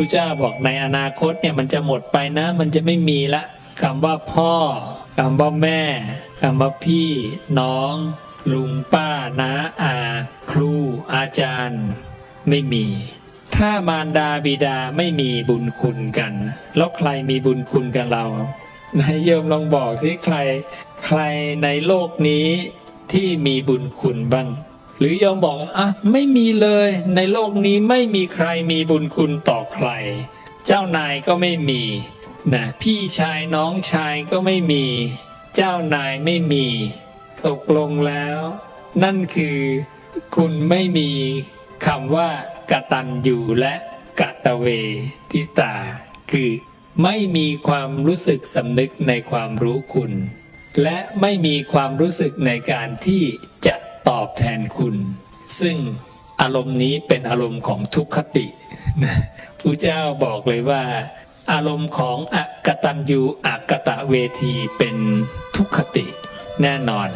พระเจ้าบอกในอนาคตเนี่ยมันจะหมดไปนะ มันจะไม่มีละคำว่าพ่อคำว่าแม่คำว่าพี่ น้อง ลุงป้าน้าอา ครู อาจารย์ ไม่มี ถ้ามารดาบิดาไม่มีบุญคุณกัน แล้วใครมีบุญคุณกับเรานายโยมลองบอกสิใคร ใครในโลกนี้ที่มีบุญคุณบ้าง หรือโยมบอกอะไม่มีเลยในโลกนี้ไม่มีใครมีบุญคุณต่อใคร เจ้านายก็ไม่มีนะพี่ชายน้องชายก็ไม่มี เจ้านายไม่มี ตกลงแล้ว นั่นคือคุณไม่มีคำว่ากตัญญูและกตะเวทิตา คือไม่มีความรู้สึกสำนึกในความรู้คุณ และไม่มีความรู้สึกในการที่จะ อบแทนคุณ ซึ่งอารมณ์นี้เป็นอารมณ์ของทุกขตินะผู้เจ้าบอกเลยว่า อารมณ์ของอกตัญญูอกตะเวทีเป็นทุกขติแน่นอน